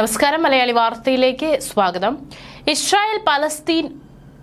നമസ്കാരം മലയാളി വാർത്തയിലേക്ക് സ്വാഗതം. ഇസ്രായേൽ പലസ്തീൻ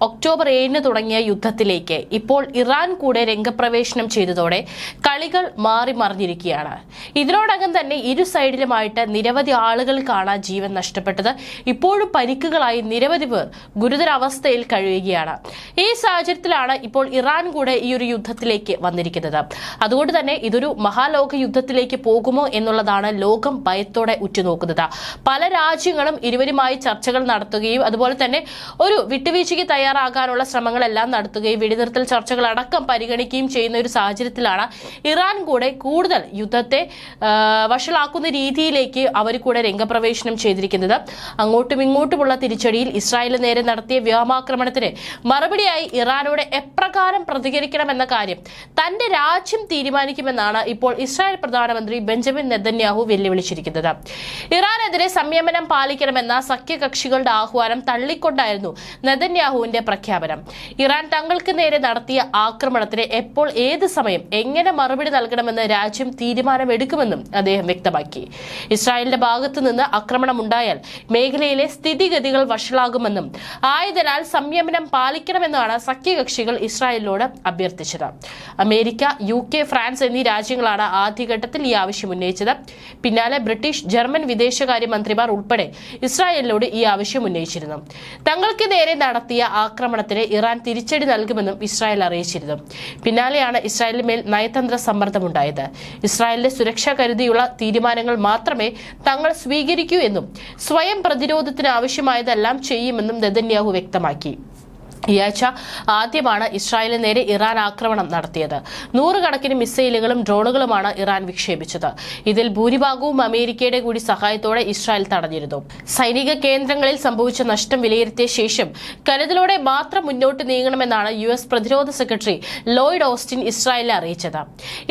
ഒക്ടോബർ ഏഴിന് തുടങ്ങിയ യുദ്ധത്തിലേക്ക് ഇപ്പോൾ ഇറാൻ കൂടെ രംഗപ്രവേശനം ചെയ്തതോടെ കളികൾ മാറി മറിഞ്ഞിരിക്കുകയാണ്. ഇതിനോടകം തന്നെ ഇരു സൈഡിലുമായിട്ട് നിരവധി ആളുകൾക്കാണ് ജീവൻ നഷ്ടപ്പെട്ടത്. ഇപ്പോഴും പരിക്കുകളായി നിരവധി പേർ ഗുരുതരാവസ്ഥയിൽ കഴിയുകയാണ്. ഈ സാഹചര്യത്തിലാണ് ഇപ്പോൾ ഇറാൻ കൂടെ ഈ ഒരു യുദ്ധത്തിലേക്ക് വന്നിരിക്കുന്നത്. അതുകൊണ്ട് തന്നെ ഇതൊരു മഹാലോക യുദ്ധത്തിലേക്ക് പോകുമോ എന്നുള്ളതാണ് ലോകം ഭയത്തോടെ ഉറ്റുനോക്കുന്നത്. പല രാജ്യങ്ങളും ഇരുവരുമായി ചർച്ചകൾ നടത്തുകയും അതുപോലെ തന്നെ ഒരു വിട്ടുവീഴ്ചയ്ക്ക് തയ്യാറാകാനുള്ള ശ്രമങ്ങളെല്ലാം നടത്തുകയും വെടിനിർത്തൽ ചർച്ചകൾ അടക്കം പരിഗണിക്കുകയും ചെയ്യുന്ന ഒരു സാഹചര്യത്തിലാണ് ഇറാൻ കൂടെ കൂടുതൽ യുദ്ധത്തെ വഷളാക്കുന്ന രീതിയിലേക്ക് അവർ കൂടെ രംഗപ്രവേശനം ചെയ്തിരിക്കുന്നത്. അങ്ങോട്ടും ഇങ്ങോട്ടുമുള്ള തിരിച്ചടിയിൽ ഇസ്രായേലിന് നേരെ നടത്തിയ വ്യോമാക്രമണത്തിന് മറുപടിയായി ഇറാനോട് എപ്രകാരം പ്രതികരിക്കണമെന്ന കാര്യം തന്റെ രാജ്യം തീരുമാനിക്കുമെന്നാണ് ഇപ്പോൾ ഇസ്രായേൽ പ്രധാനമന്ത്രി ബെഞ്ചമിൻ നെതന്യാഹു വെല്ലുവിളിച്ചിരിക്കുന്നത്. ഇറാനെതിരെ സംയമനം പാലിക്കണമെന്ന സഖ്യകക്ഷികളുടെ ആഹ്വാനം തള്ളിക്കൊണ്ടായിരുന്നു നെതന്യാഹുവിന്റെ പ്രഖ്യാപനം. ഇറാൻ തങ്ങൾക്ക് നേരെ നടത്തിയ ആക്രമണത്തിന് എപ്പോൾ ഏത് സമയം എങ്ങനെ മറുപടി നൽകണമെന്ന് രാജ്യം തീരുമാനമെടുക്കുമെന്നും അദ്ദേഹം വ്യക്തമാക്കി. ഇസ്രായേലിന്റെ ഭാഗത്തു നിന്ന് ആക്രമണമുണ്ടായാൽ മേഖലയിലെ സ്ഥിതിഗതികൾ വഷളാകുമെന്നും ആയതിനാൽ സംയമനം പാലിക്കണമെന്നാണ് സഖ്യകക്ഷികൾ ഇസ്രായേലിനോട് അഭ്യർത്ഥിച്ചത്. അമേരിക്ക യു കെ ഫ്രാൻസ് എന്നീ രാജ്യങ്ങളാണ് ആദ്യഘട്ടത്തിൽ ഈ ആവശ്യം ഉന്നയിച്ചത്. പിന്നാലെ ബ്രിട്ടീഷ് ജർമ്മൻ വിദേശകാര്യ മന്ത്രിമാർ ഉൾപ്പെടെ ഇസ്രായേലിനോട് ഈ ആവശ്യം ഉന്നയിച്ചിരുന്നു. തങ്ങൾക്ക് നേരെ നടത്തിയ ആക്രമണത്തിന് ഇറാൻ തിരിച്ചടി നൽകുമെന്നും ഇസ്രായേൽ അറിയിച്ചിരുന്നു. പിന്നാലെയാണ് ഇസ്രായേലിന് മേൽ നയതന്ത്ര സമ്മർദ്ദമുണ്ടായത്. ഇസ്രായേലിന്റെ സുരക്ഷ കരുതിയുള്ള തീരുമാനങ്ങൾ മാത്രമേ തങ്ങൾ സ്വീകരിക്കൂ എന്നും സ്വയം പ്രതിരോധത്തിന് ആവശ്യമായതെല്ലാം ചെയ്യുമെന്നും നെതന്യാഹു വ്യക്തമാക്കി. ഈ ആഴ്ച ആദ്യമാണ് ഇസ്രായേലിന് നേരെ ഇറാൻ ആക്രമണം നടത്തിയത്. നൂറുകണക്കിന് മിസൈലുകളും ഡ്രോണുകളുമാണ് ഇറാൻ വിക്ഷേപിച്ചത്. ഇതിൽ ഭൂരിഭാഗവും അമേരിക്കയുടെ കൂടി സഹായത്തോടെ ഇസ്രായേൽ തടഞ്ഞിരുന്നു. സൈനിക കേന്ദ്രങ്ങളിൽ സംഭവിച്ച നഷ്ടം വിലയിരുത്തിയ ശേഷം കരുതലോടെ മാത്രം മുന്നോട്ട് നീങ്ങണമെന്നാണ് യു എസ് പ്രതിരോധ സെക്രട്ടറി ലോയിഡ് ഓസ്റ്റിൻ ഇസ്രായേലിനെ അറിയിച്ചത്.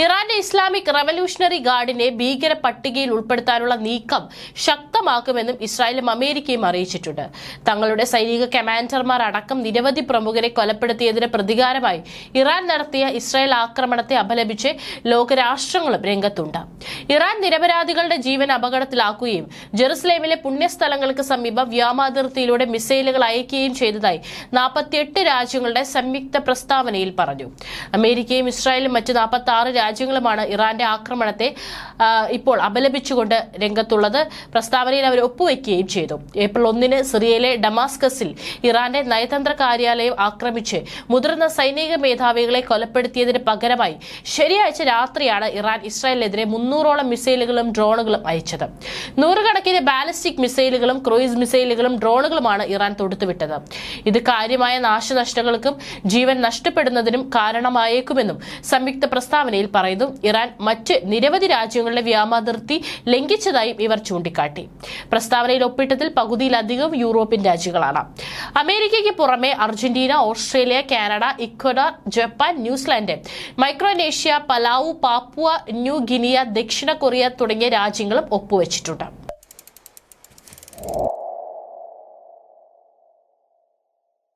ഇറാന്റെ ഇസ്ലാമിക് റവല്യൂഷണറി ഗാർഡിനെ ഭീകര പട്ടികയിൽ ഉൾപ്പെടുത്താനുള്ള നീക്കം ശക്തമാക്കുമെന്നും ഇസ്രായേലും അമേരിക്കയും അറിയിച്ചിട്ടുണ്ട്. തങ്ങളുടെ സൈനിക കമാൻഡർമാർ അടക്കം നിരവധി പ്രമുഖരെ കൊലപ്പെടുത്തിയതിന് പ്രതികാരമായി ഇറാൻ നടത്തിയ ഇസ്രായേൽ ആക്രമണത്തെ അപലപിച്ച് ലോകരാഷ്ട്രങ്ങളും രംഗത്തുണ്ട്. ഇറാൻ നിരപരാധികളുടെ ജീവൻ അപകടത്തിലാക്കുകയും ജെറുസലേമിലെ പുണ്യസ്ഥലങ്ങൾക്ക് സമീപം വ്യോമാതിർത്തിയിലൂടെ മിസൈലുകൾ അയക്കുകയും ചെയ്തതായി നാൽപ്പത്തിയെട്ട് രാജ്യങ്ങളുടെ സംയുക്ത പ്രസ്താവനയിൽ പറഞ്ഞു. അമേരിക്കയും ഇസ്രായേലും മറ്റ് നാൽപ്പത്തി ആറ് രാജ്യങ്ങളുമാണ് ഇറാന്റെ ആക്രമണത്തെ ഇപ്പോൾ അപലപിച്ചുകൊണ്ട് രംഗത്തുള്ളത്. പ്രസ്താവനയിൽ അവർ ഒപ്പുവെക്കുകയും ചെയ്തു. ഏപ്രിൽ ഒന്നിന് സിറിയയിലെ ഡമാസ്കസിൽ ഇറാന്റെ നയതന്ത്ര കാര്യാലയം ആക്രമിച്ച്. മുതിർന്ന സൈനിക മേധാവികളെ കൊലപ്പെടുത്തിയതിന് പകരമായി ശനിയാഴ്ച രാത്രിയാണ് ഇറാൻ ഇസ്രായേലിനെതിരെ മുന്നൂറോളം മിസൈലുകളും ഡ്രോണുകളും അയച്ചത്. നൂറുകണക്കിന് ബാലിസ്റ്റിക് മിസൈലുകളും ക്രൂയിസ് മിസൈലുകളും ഡ്രോണുകളുമാണ് ഇറാൻ തൊടുത്തുവിട്ടത്. ഇത് കാര്യമായ നാശനഷ്ടങ്ങൾക്കും ജീവൻ നഷ്ടപ്പെടുന്നതിനും കാരണമായേക്കുമെന്നും സംയുക്ത പ്രസ്താവനയിൽ പറയുന്നു. ഇറാൻ മറ്റ് നിരവധി രാജ്യങ്ങളുടെ വ്യാമാതിർത്തി ലംഘിച്ചതായും ഇവർ ചൂണ്ടിക്കാട്ടി. പ്രസ്താവനയിൽ ഒപ്പിട്ടതിൽ പകുതിയിലധികം യൂറോപ്യൻ രാജ്യങ്ങളാണ്. അമേരിക്കയ്ക്ക് പുറമെ Argentina Australia Canada Ecuador Japan New Zealand. Micronesia Palau Papua New Guinea ദക്ഷിണ കൊറിയ തുടങ്ങിയ രാജ്യങ്ങളും ഒപ്പുവെച്ചിട്ടുണ്ട്.